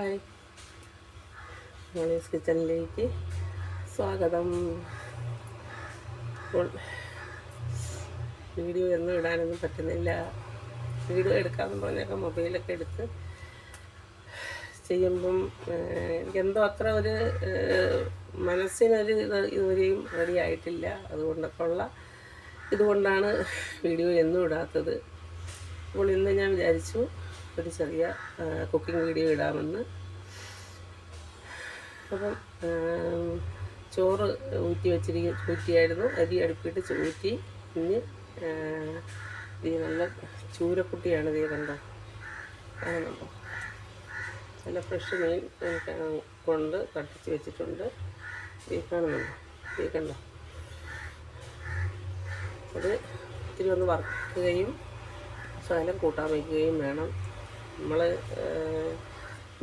Hi. Molly's കിച്ചണിലേക്ക് സ്വാഗതം. ഇപ്പോൾ വീഡിയോ ഒന്നും ഇടാനൊന്നും പറ്റുന്നില്ല. വീഡിയോ എടുക്കാമെന്ന് പറഞ്ഞൊക്കെ മൊബൈലൊക്കെ എടുത്ത് ചെയ്യുമ്പം എനിക്കെന്തോ അത്ര ഒരു മനസ്സിനൊരു ഇത് ഇതുവരെയും റെഡി ആയിട്ടില്ല. അതുകൊണ്ടൊക്കെ ഉള്ള ഇതുകൊണ്ടാണ് വീഡിയോ എന്നും ഇടാത്തത്. അപ്പോൾ ഇന്ന് ഞാൻ വിചാരിച്ചു ഒരു ചെറിയ കുക്കിംഗ് വീഡിയോ ഇടാമെന്ന്. അപ്പം ചോറ് ഊറ്റി വെച്ചിരിക്കും ഊറ്റിയായിരുന്നു. അരി അടുപ്പിട്ട് ഊറ്റി. ഇനി ഈ നല്ല ചൂരക്കുട്ടിയാണ് ഇത് കണ്ടോ? നല്ല ഫ്രഷ് മീൻ കൊണ്ട് കട്ടിച്ച് വെച്ചിട്ടുണ്ട്. ഈ കാണുന്നുണ്ടോ? ഈ കണ്ടോ? അത് ഇത്തിരി ഒന്ന് വറുക്കുകയും ശകലം കൂട്ടാൻ വയ്ക്കുകയും വേണം. നമ്മൾ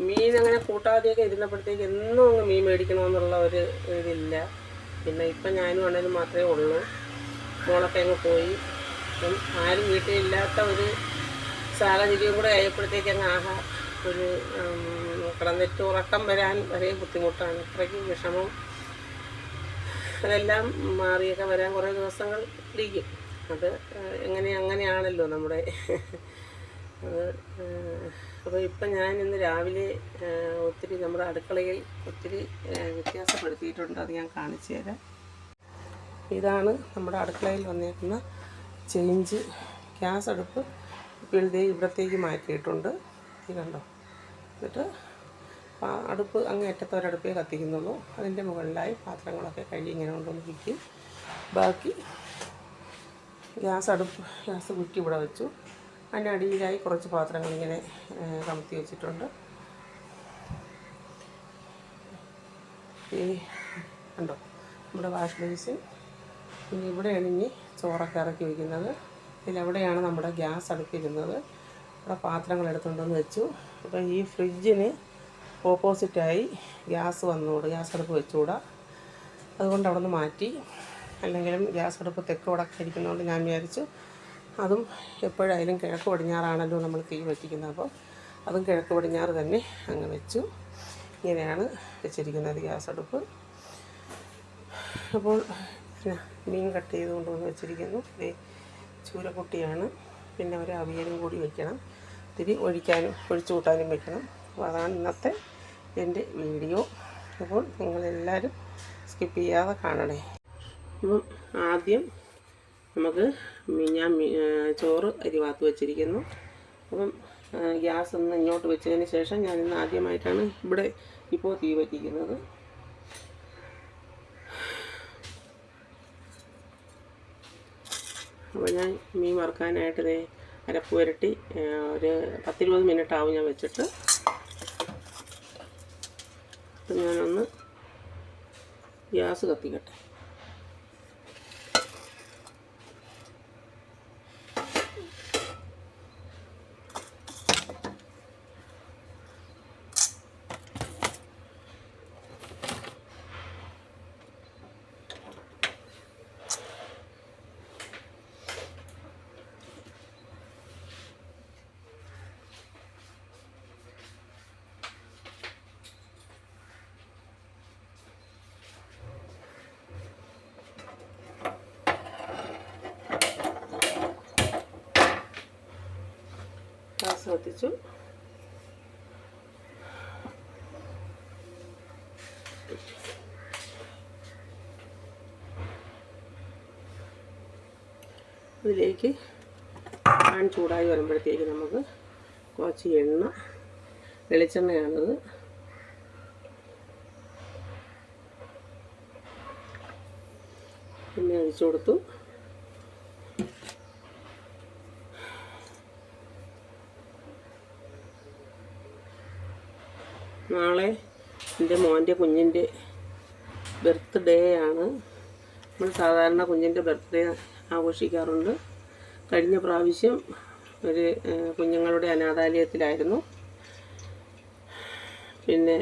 മീൻ അങ്ങനെ കൂട്ടാതെയൊക്കെ ഇരുന്നപ്പോഴത്തേക്ക് എന്നും അങ്ങ് മീൻ മേടിക്കണമെന്നുള്ള ഒരു ഇതില്ല. പിന്നെ ഇപ്പം ഞാനും ആണെങ്കിലും മാത്രമേ ഉള്ളൂ. മോളൊക്കെ അങ്ങ് പോയി. അപ്പം ആരും വീട്ടിലില്ലാത്ത ഒരു സാഹചര്യം കൂടെ ആയപ്പോഴത്തേക്ക് അങ്ങ് ആഹാ ഒരു കിടന്നിട്ട് ഉറക്കം വരാൻ വരെ ബുദ്ധിമുട്ടാണ്. അത്രയ്ക്ക് വിഷമം. അതെല്ലാം മാറിയൊക്കെ വരാൻ കുറേ ദിവസങ്ങൾ ഇരിക്കും അത് എങ്ങനെ അങ്ങനെയാണല്ലോ നമ്മുടെ അപ്പോൾ ഇപ്പം ഞാൻ ഇന്ന് രാവിലെ ഒത്തിരി നമ്മുടെ അടുക്കളയിൽ ഒത്തിരി വ്യത്യാസപ്പെടുത്തിയിട്ടുണ്ട്. അത് ഞാൻ കാണിച്ചു തരാം. ഇതാണ് നമ്മുടെ അടുക്കളയിൽ വന്നേക്കുന്ന ചേഞ്ച് ഗ്യാസ് അടുപ്പ് ഇപ്പോഴത്തെ ഇവിടത്തേക്ക് മാറ്റിയിട്ടുണ്ട്. ഇത് കണ്ടോ? എന്നിട്ട് അടുപ്പ് അങ്ങ് ഒരടുപ്പേ കത്തിക്കുന്നുള്ളൂ. അതിന്റെ മുകളിലായി പാത്രങ്ങളൊക്കെ കഴുകി ഇങ്ങനെ കൊണ്ടുവന്ന് വിൽക്കും ബാക്കി ഗ്യാസ് അടുപ്പ് ഗ്യാസ് കുറ്റി ഇവിടെ വെച്ചു. അതിന്റെ അടിയിലായി കുറച്ച് പാത്രങ്ങൾ ഇങ്ങനെ കമത്തി വെച്ചിട്ടുണ്ട്. ഈ ഉണ്ടോ നമ്മുടെ വാഷ് ബേസിൻ പിന്നെ ഇവിടെയാണ് ഇനി ചോറൊക്കെ ഇറക്കി വയ്ക്കുന്നത് ഇതിലെവിടെയാണ് നമ്മുടെ ഗ്യാസ് അടുപ്പിരുന്നത് ഇവിടെ പാത്രങ്ങൾ എടുത്തുണ്ടെന്ന് വെച്ചു. അപ്പോൾ ഈ ഫ്രിഡ്ജിന് ഓപ്പോസിറ്റായി ഗ്യാസ് വന്നുകൂടാ ഗ്യാസ് അടുപ്പ് വെച്ചുകൂടാ അതുകൊണ്ട് അവിടെ നിന്ന് മാറ്റി. അല്ലെങ്കിലും ഗ്യാസ് അടുപ്പ് തെക്ക് വടക്ക് ഇരിക്കുന്നതുകൊണ്ട് ഞാൻ വിചാരിച്ചു അതും എപ്പോഴായാലും കിഴക്ക് പടിഞ്ഞാറാണല്ലോ നമ്മൾ തീ വയ്ക്കുന്നത് അപ്പോൾ അതും കിഴക്ക് പടിഞ്ഞാറ് തന്നെ അങ്ങ് വെച്ചു. ഇങ്ങനെയാണ് വെച്ചിരിക്കുന്നത് ഗ്യാസ് അടുപ്പ്. അപ്പോൾ മീൻ കട്ട് ചെയ്തുകൊണ്ട് കൊണ്ടുവന്ന് വെച്ചിരിക്കുന്നു. ചൂരക്കുട്ടിയാണ്. പിന്നെ ഒരു അവിയലും കൂടി വയ്ക്കണം ഇത്തിരി ഒഴിക്കാനും ഒഴിച്ചു കൂട്ടാനും വയ്ക്കണം അപ്പോൾ അതാണ് ഇന്നത്തെ എന്റെ വീഡിയോ. അപ്പോൾ നിങ്ങളെല്ലാവരും സ്കിപ്പ് ചെയ്യാതെ കാണണേ. അപ്പം ആദ്യം നമുക്ക് ഞാൻ ചോറ് അരി അരിവാത്ത് വെച്ചിരിക്കുന്നു. അപ്പം ഗ്യാസ് ഒന്ന് ഇങ്ങോട്ട് വെച്ചതിന് ശേഷം ഞാൻ ഇന്ന് ആദ്യമായിട്ടാണ് ഇവിടെ ഇപ്പോൾ തീ വറ്റിക്കുന്നത്. അപ്പോൾ ഞാൻ മീൻ വറുക്കാനായിട്ട് ദേ അരപ്പ് പുരട്ടി ആ, ഒരു പത്തിരുപത് മിനിറ്റ് ആവും ഞാൻ വെച്ചിട്ട്. അപ്പം ഞാനൊന്ന് ഗ്യാസ് കത്തിക്കട്ടെ. കത്തിച്ചു ഇതിലേക്ക് പാൻ ചൂടായി വരുമ്പോഴത്തേക്ക് നമുക്ക് കുറച്ച് എണ്ണ വെളിച്ചെണ്ണയാണത്. എണ്ണ ഒഴിച്ചു കൊടുത്തു. നാളെ എന്റെ മോന്റെ കുഞ്ഞിന്റെ ബർത്ത്ഡേ ആണ്. നമ്മൾ സാധാരണ കുഞ്ഞിന്റെ ബർത്ത്ഡേ ആഘോഷിക്കാറുണ്ട്. കഴിഞ്ഞ പ്രാവശ്യം ഒരു കുഞ്ഞുങ്ങളുടെ അനാഥാലയത്തിലായിരുന്നു. പിന്നെ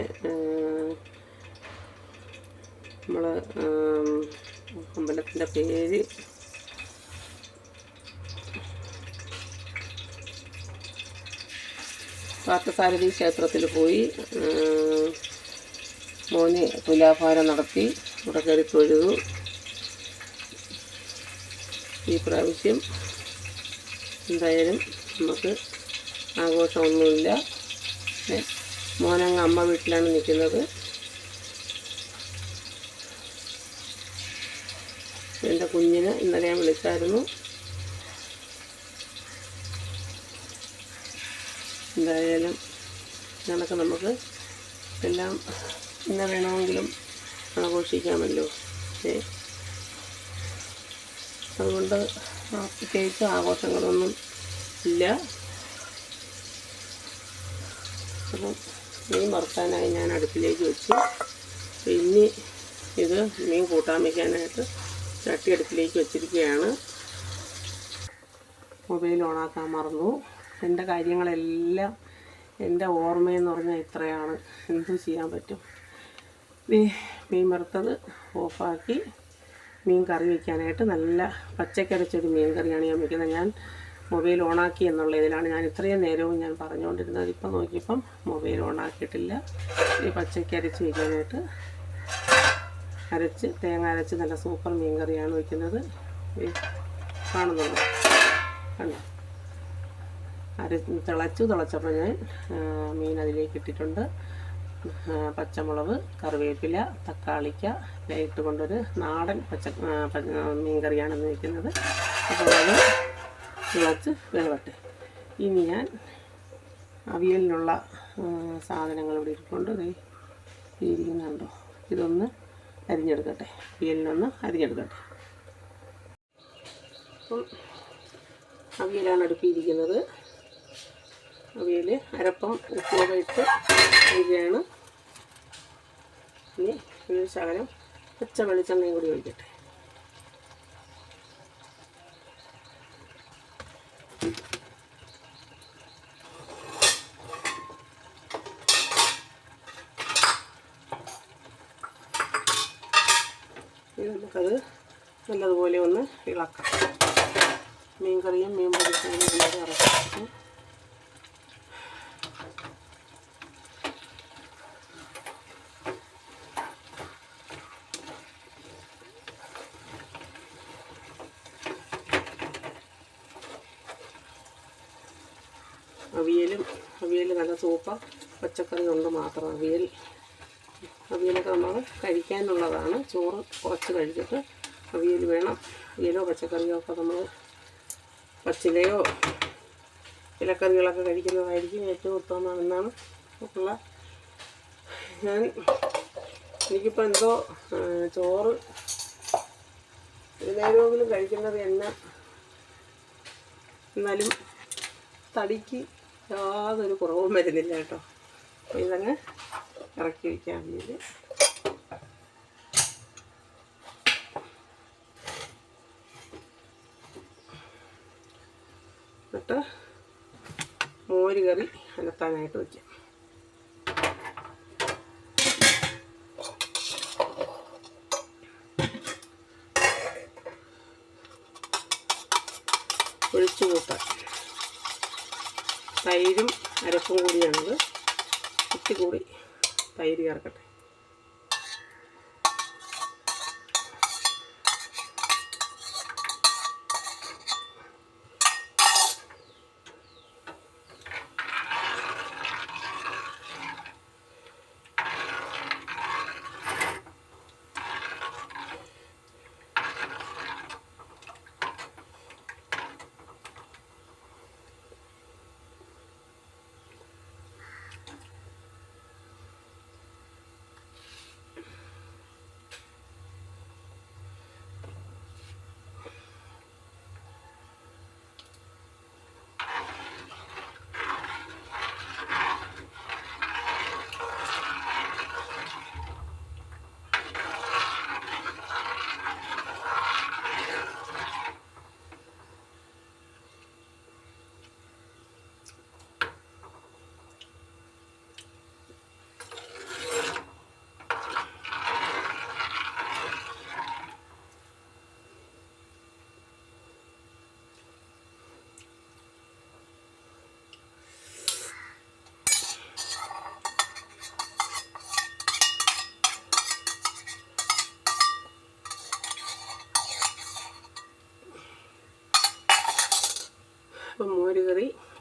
നമ്മൾ അമ്പലത്തിന്റെ പേര് പാർത്ഥസാരഥി ക്ഷേത്രത്തിൽ പോയി മോന് തുലാഭാരം നടത്തി ഇവിടെ കയറി തൊഴുതു. ഈ പ്രാവശ്യം എന്തായാലും നമുക്ക് ആഘോഷമൊന്നുമില്ല. മോനങ്ങ് അമ്മ വീട്ടിലാണ് നിൽക്കുന്നത്. എന്റെ കുഞ്ഞിന് ഇന്നലെ ഞാൻ വിളിച്ചായിരുന്നു. എന്തായാലും ഇതൊക്കെ നമുക്ക് എല്ലാം ഇന്ന് വേണമെങ്കിലും ആഘോഷിക്കാമല്ലോ. ഏ? അതുകൊണ്ട് പ്രത്യേകിച്ച് ആഘോഷങ്ങളൊന്നും ഇല്ല. അപ്പം മീൻ വറുക്കാനായി ഞാൻ അടുപ്പിലേക്ക് വെച്ചു. ഇനി ഇത് മീൻ കൂട്ടാൻ വയ്ക്കാനായിട്ട് ചട്ടി അടുപ്പിലേക്ക് വെച്ചിരിക്കുകയാണ്. മൊബൈൽ ഓണാക്കാൻ മറന്നു. എന്റെ കാര്യങ്ങളെല്ലാം എന്റെ ഓർമ്മയെന്ന് പറഞ്ഞാൽ ഇത്രയാണ്. എന്തു ചെയ്യാൻ പറ്റും? മീൻ വറുത്തത് ഓഫാക്കി മീൻ കറി വയ്ക്കാനായിട്ട് നല്ല പച്ചക്കരച്ചൊരു മീൻ കറിയാണ് ഞാൻ വയ്ക്കുന്നത്. ഞാൻ മൊബൈൽ ഓണാക്കി എന്നുള്ള ഇതിലാണ് ഞാൻ ഇത്രയും നേരവും ഞാൻ പറഞ്ഞുകൊണ്ടിരുന്നത്. ഇപ്പം നോക്കിയപ്പം മൊബൈൽ ഓണാക്കിയിട്ടില്ല. ഈ പച്ചയ്ക്ക് അരച്ച് വയ്ക്കാനായിട്ട് അരച്ച് തേങ്ങ അരച്ച് നല്ല സൂപ്പർ മീൻ കറിയാണ് വയ്ക്കുന്നത്. കാണുന്നുണ്ടോ? കണ്ടോ? അര തിളച്ചു തിളച്ചപ്പോൾ ഞാൻ മീൻ അതിലേക്ക് ഇട്ടിട്ടുണ്ട്. പച്ചമുളക് കറിവേപ്പില തക്കാളിക്ക എല്ലാം ഇട്ടുകൊണ്ടൊരു നാടൻ പച്ച മീൻ കറിയാണ് വയ്ക്കുന്നത് അപ്പോൾ അത് തിളച്ച് വേവട്ടെ ഇനി ഞാൻ അവിയലിനുള്ള സാധനങ്ങൾ ഇവിടെ ഇട്ടുകൊണ്ട് ഈ ഇരിക്കുന്നുണ്ടോ? ഇതൊന്ന് അരിഞ്ഞെടുക്കട്ടെ. അവിയലിനൊന്ന് അരിഞ്ഞെടുക്കട്ടെ. അപ്പം അവിയലാണ് അടുപ്പിയിരിക്കുന്നത് അവിയൽ അരപ്പം ഇട്ട് ഒഴിക്കുകയാണ് ഇനി ഒരു ശകലം പച്ച വെളിച്ചെണ്ണയും കൂടി ഒഴിക്കട്ടെ. നമുക്കത് നല്ലതുപോലെ ഒന്ന് ഇളക്കാം. മീൻ കറിയും മീൻ പൊരിച്ചതും കൂടി ഇറക്കി അവിയലും നല്ല സൂപ്പർ പച്ചക്കറി കൊണ്ട് മാത്രം അവിയൽ. അവിയലൊക്കെ നമ്മൾ കഴിക്കാനുള്ളതാണ്. ചോറ് കുറച്ച് കഴിച്ചിട്ട് അവിയൽ വേണം. അവിയലോ പച്ചക്കറിയോ ഒക്കെ നമ്മൾ പച്ചിലയോ ഇലക്കറികളൊക്കെ കഴിക്കുന്നതായിരിക്കും ഏറ്റവും ഉത്തമം എന്നാണ് ഉള്ള ഞാൻ എനിക്കിപ്പോൾ എന്തോ ചോറ് നേരമെങ്കിലും കഴിക്കുന്നത് എന്നെ എന്നാലും തടിക്ക് യാതൊരു കുറവും വരുന്നില്ല കേട്ടോ. ഇതങ്ങ് ഇറക്കി വയ്ക്കാൻ വേണ്ടി. എന്നിട്ട് മോര് കറി അനത്താനായിട്ട് വയ്ക്കാം ഒഴിച്ചു കൂട്ടാൻ തൈരും അരപ്പും കൂടിയാണത്. ഇത്തിരി കൂടി തൈര് ചേർക്കട്ടെ.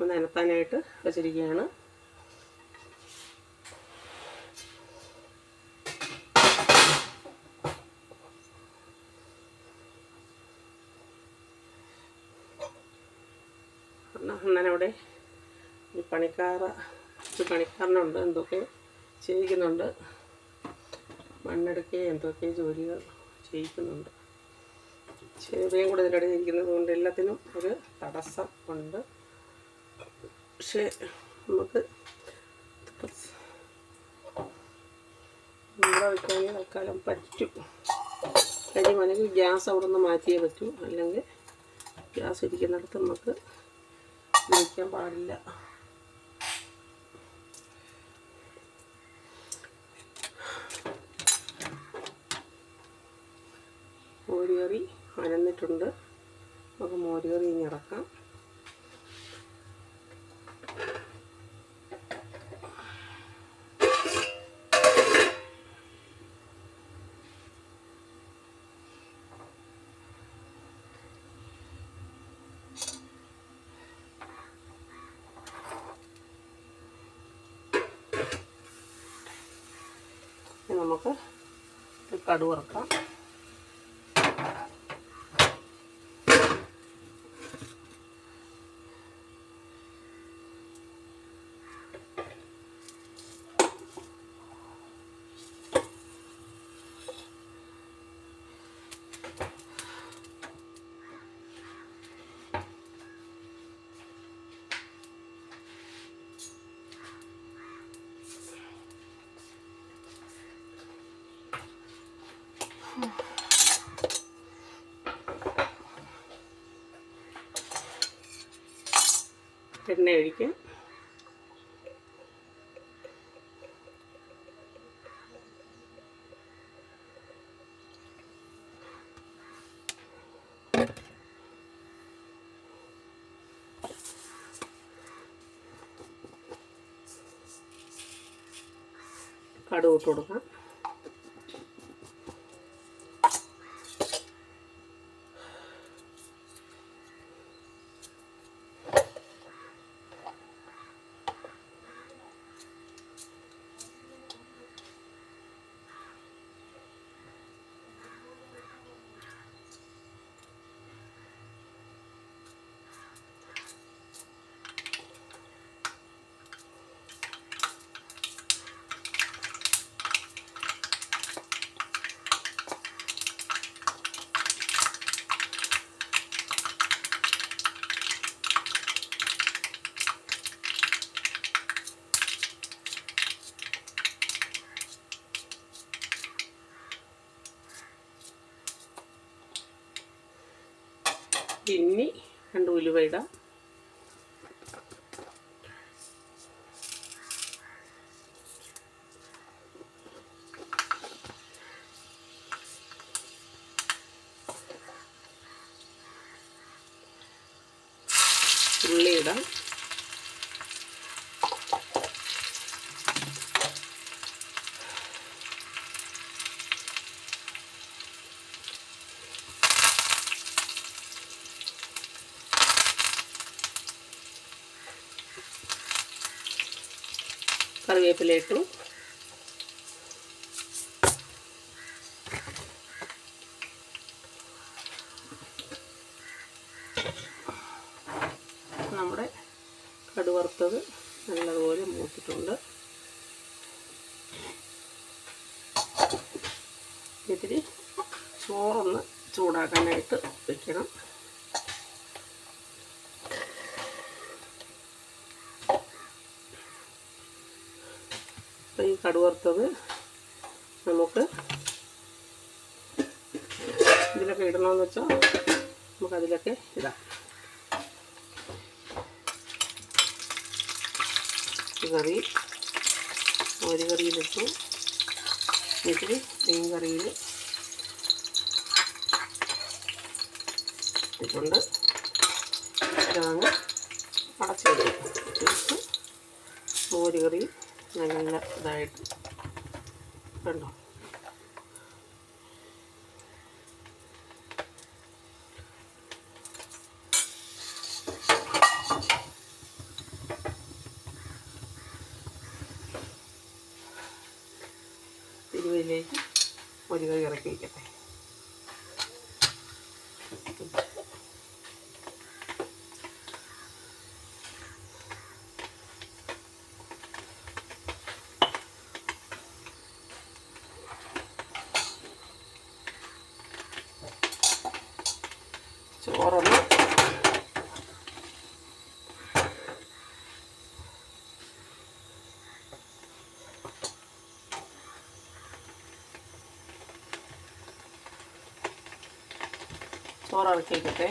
വേവാനായിട്ട് വെച്ചിരിക്കുകയാണ്. അണ്ണനവിടെ ഈ പണിക്കാറ ഒരു പണിക്കാരനുണ്ട് എന്തൊക്കെ ചെയ്യിക്കുന്നുണ്ട്. മണ്ണെടുക്കുകയും എന്തൊക്കെ ജോലികൾ ചെയ്യിക്കുന്നുണ്ട്. ചെറിയ കൂടെ ഇതിന്റെ ഇരിക്കുന്നത് കൊണ്ട് എല്ലാത്തിനും ഒരു തടസ്സം ഉണ്ട്. പക്ഷേ നമുക്ക് നമ്മുടെ വയ്ക്കാൻ തൽക്കാലം പറ്റും കാര്യം അല്ലെങ്കിൽ ഗ്യാസ് അവിടെ നിന്ന് മാറ്റിയേ പറ്റൂ. അല്ലെങ്കിൽ ഗ്യാസ് ഇരിക്കുന്നിടത്ത് നമുക്ക് ഉപയോഗിക്കാൻ പാടില്ല. മോരുകറി അനന്നിട്ടുണ്ട് നമുക്ക് മോരുകറി ഇനി ഇറക്കാം. നമുക്ക് കടുവ എണ്ണ ഒഴിക്കാം ഇട്ട് കൊടുക്കാം. പിന്നെ രണ്ട് ഉലുവ ഇടാം ഉള്ളി ഇടാം കറിവേപ്പില ഇട്ടു നമ്മുടെ കടുവറുത്തത് നല്ലതുപോലെ മൂത്തിട്ടുണ്ട്. ഇത്തിരി ചോറൊന്ന് ചൂടാക്കാനായിട്ട് വെക്കണം. കടുവറുത്തത് നമുക്ക് ഇതിലൊക്കെ ഇടണമെന്ന് വെച്ചാൽ നമുക്കതിലൊക്കെ ഇടാം. ഈ കറി ഒരു കറിയിലിട്ടു ഇത്തിരി മീൻ കറിയിൽ ഇട്ടിട്ടുണ്ട്. ഇതാണ് അടച്ചിടും മോര് കറി നല്ല ഇതായിട്ട്. കണ്ടോ ഇതിലേക്ക് ഒരു കറി ഇറക്കി വയ്ക്കട്ടെ ചോറൊന്ന് ചോറ് ഇറക്കി വയ്ക്കട്ടെ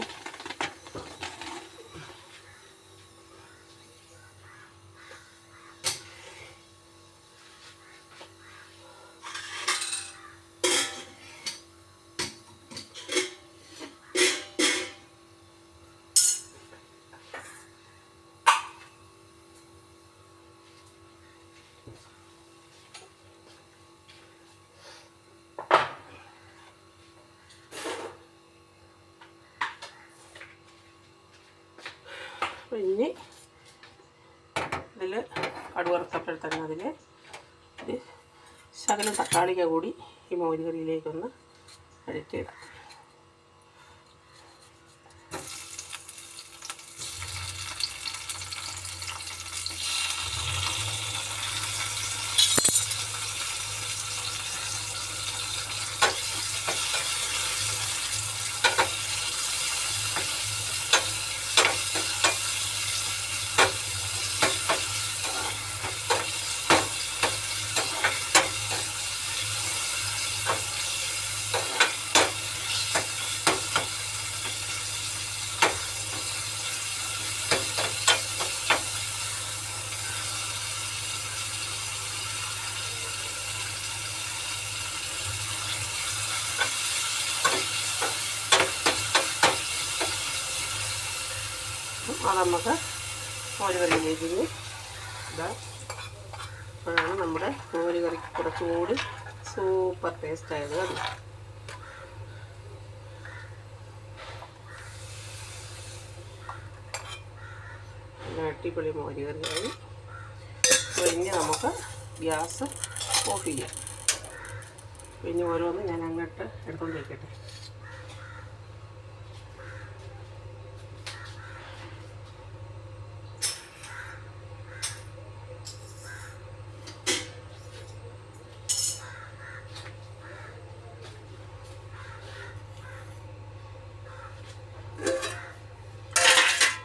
അപ്പോൾ ഇനി ഇതിൽ കടുവറുത്തപ്പോൾ അതിൽ ശകലം തക്കാളിക്ക കൂടി ഈ മോര് കറിയിലേക്കൊന്ന് അഴിച്ചിടാം അത് നമുക്ക് മോര് കറിയിലേക്ക് ഇനി ഇതാ. അപ്പോഴാണ് നമ്മുടെ മോരുകറിക്ക് കറി കുറച്ചുകൂടി സൂപ്പർ ടേസ്റ്റ് ആയത് കണ്ടു? അടിപൊളി മോര് കഴിഞ്ഞ് അപ്പോൾ നമുക്ക് ഗ്യാസ് ഓഫ് ചെയ്യാം. പിന്നെ ഓരോന്ന് ഞാൻ അങ്ങോട്ട് എടുത്തുകൊണ്ട്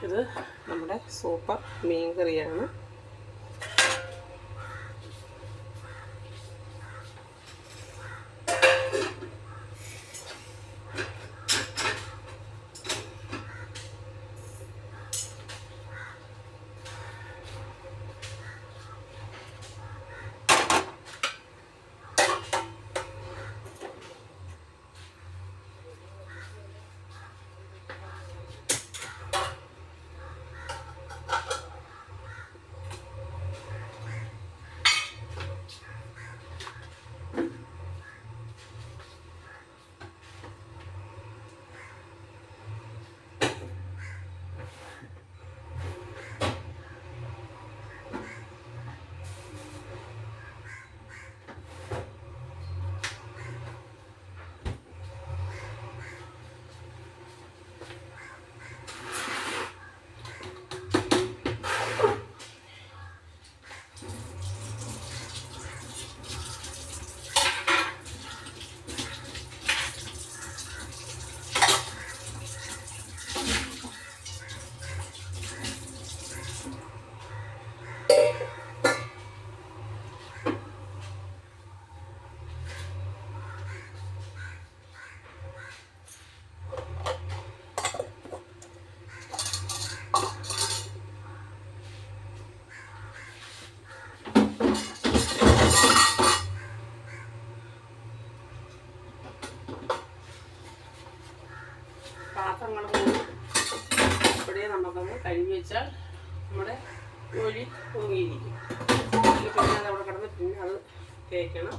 ഇത് നമ്മുടെ സൂപ്പർ മീൻ കറിയാണ്. വെച്ചാൽ നമ്മുടെ കോഴി പൊങ്ങിയിരിക്കും. പിന്നെ അത് അവിടെ കിടന്ന് പിന്നെ അത് തേക്കണം.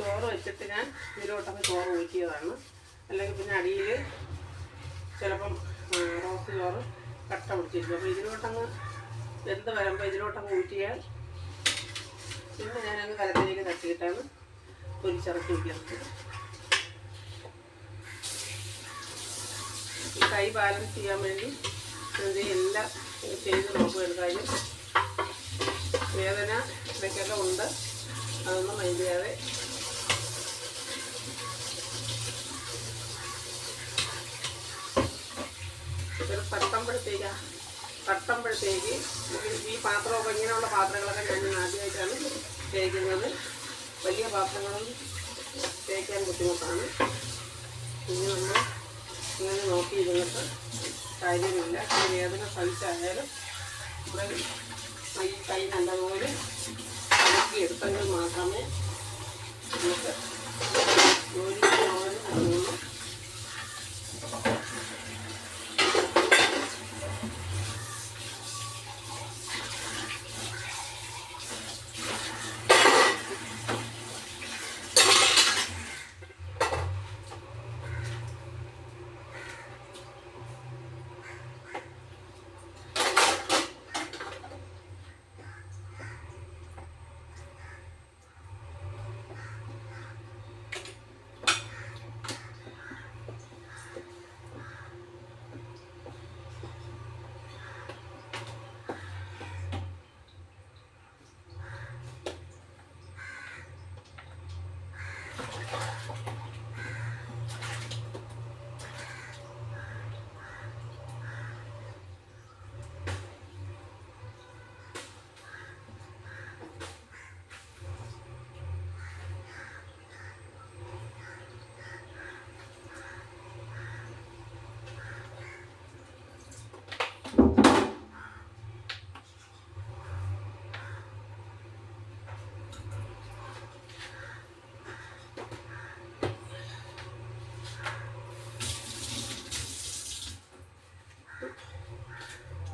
ചോറ് വെച്ചിട്ട് ഞാൻ ഇതിലോട്ടൊക്കെ ചോറ് ഊറ്റിയതാണ്. അല്ലെങ്കിൽ പിന്നെ അടിയിൽ ചിലപ്പം റോസ് ചോറ് കട്ട പിടിച്ചിരിക്കും. അപ്പോൾ ഇതിലോട്ടങ്ങ് വെന്ത് വരുമ്പോൾ ഇതിലോട്ടങ്ങ് ഊറ്റിയാൽ പിന്നെ ഞാനങ്ങ് കലത്തിലേക്ക് തട്ടിയിട്ടാണ് പൊരിച്ചിറക്കി വയ്ക്കുന്നത് ഈ കൈ ബാലൻസ് ചെയ്യാൻ വേണ്ടി എല്ലാം ചെയ്ത് നോക്കുക കാര്യം. വേദന ഇടയ്ക്കൊക്കെ ഉണ്ട്. അതൊന്നും മൈൻഡ് ചെയ്യാതെ തട്ടുമ്പോഴത്തേക്ക്. തട്ടുമ്പോഴത്തേക്ക് ഈ പാത്രമൊക്കെ ഇങ്ങനെയുള്ള പാത്രങ്ങളൊക്കെ ഞാൻ ആദ്യമായിട്ടാണ് തേക്കുന്നത്. വലിയ പാത്രങ്ങളൊന്നും തേക്കാൻ ബുദ്ധിമുട്ടാണ്. പിന്നെ നമ്മൾ ഇങ്ങനെ നോക്കിയിരുന്നിട്ട് കാര്യമില്ല. വേദന സഹിച്ചായാലും ഈ കൈ നല്ലതുപോലെ എടുത്തെങ്കിൽ മാത്രമേ നമുക്ക് ജോലി പോകാൻ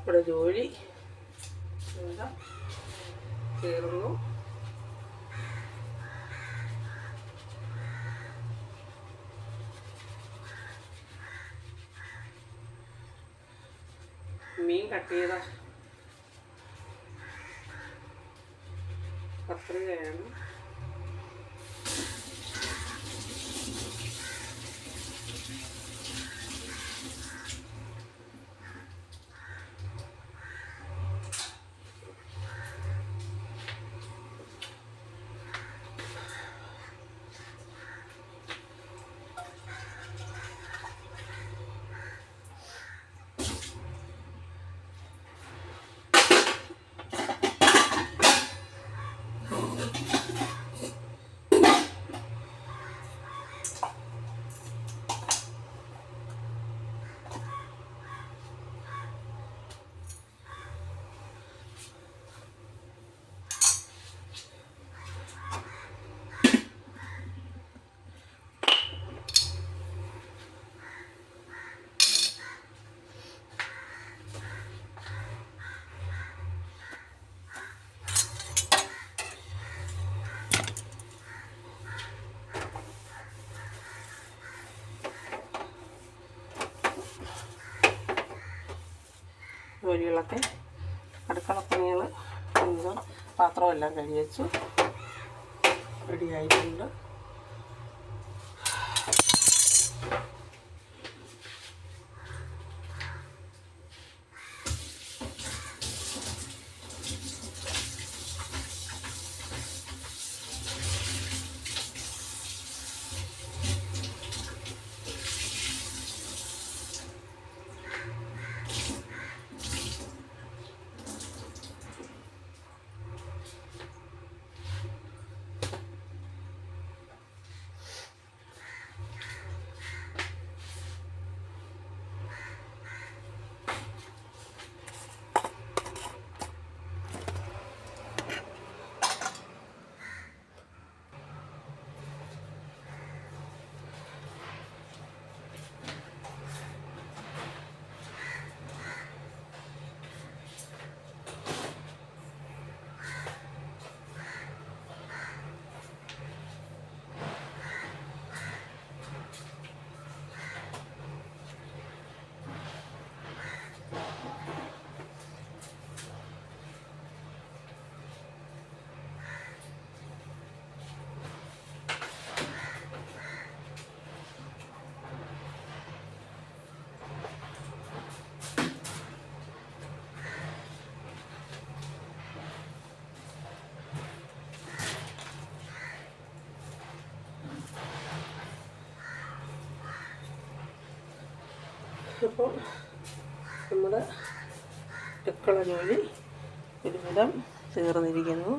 ഇവിടെ ജോലി തീർന്നു. മീൻ കട്ട് ചെയ്ത കത്രികയാണ് ജോലികളൊക്കെ അടുക്കള പണികൾ എല്ലാം പാത്രമെല്ലാം കഴുകി വെച്ചു. റെഡി അപ്പോൾ നമ്മുടെ അടുക്കള ജോലി ഒരുവിധം തീർന്നിരിക്കുന്നു.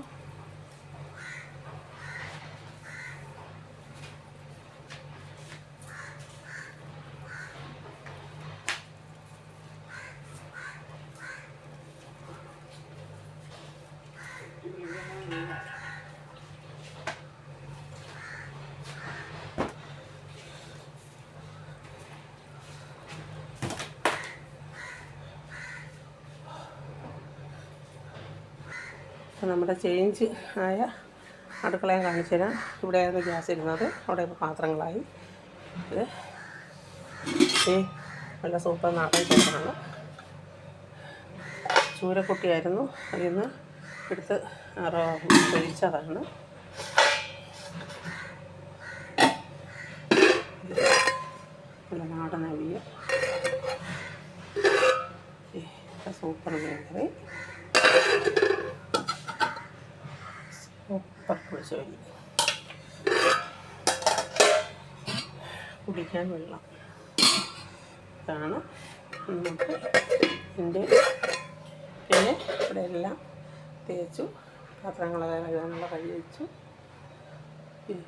നമ്മുടെ ചേഞ്ച് ആയ അടുക്കളയും കാണിച്ചു തരാം. ഇവിടെയായിരുന്നു ഗ്യാസ് ഇരുന്നത്. അവിടെ ഇപ്പോൾ പാത്രങ്ങളായി. നല്ല സൂപ്പർ നാടൻ ചോറാണ് ചൂരക്കുട്ടിയായിരുന്നു. അതിൽ നിന്ന് എടുത്ത് റോ- ഒഴിച്ചതാണ് നല്ല നാടൻ അവിയ ഈ സൂപ്പർ മീൻകറി സൂപ്പർ പുളിശ്ശേരി കുടിക്കാൻ വെള്ളം. ഇതാണ്. നമുക്ക് എന്റെ പിന്നെ ഇവിടെ എല്ലാം തേച്ചു. പാത്രങ്ങളെല്ലാം കഴുകാനുള്ള കൈ വെച്ചു. ഉം.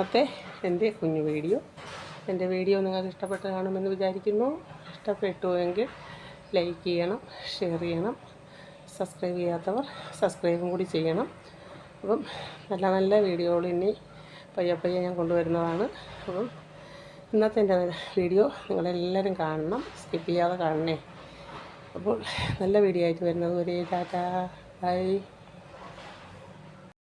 ഇന്നത്തെ എന്റെ കുഞ്ഞു വീഡിയോ. എന്റെ വീഡിയോ നിങ്ങൾക്ക് ഇഷ്ടപ്പെട്ട് കാണുമെന്ന് വിചാരിക്കുന്നു. ഇഷ്ടപ്പെട്ടു എങ്കിൽ ലൈക്ക് ചെയ്യണം ഷെയർ ചെയ്യണം സബ്സ്ക്രൈബ് ചെയ്യാത്തവർ സബ്സ്ക്രൈബും കൂടി ചെയ്യണം. അപ്പം നല്ല നല്ല വീഡിയോകൾ ഇനി പയ്യെ പയ്യെ ഞാൻ കൊണ്ടുവരുന്നതാണ്. അപ്പം ഇന്നത്തെ എന്റെ വീഡിയോ നിങ്ങളെല്ലാവരും കാണണം സ്കിപ്പ് ചെയ്യാതെ കാണണേ. അപ്പോൾ നല്ല വീഡിയോ ആയിട്ട് വരുന്നത് ഒരേ ടാറ്റ ബൈ.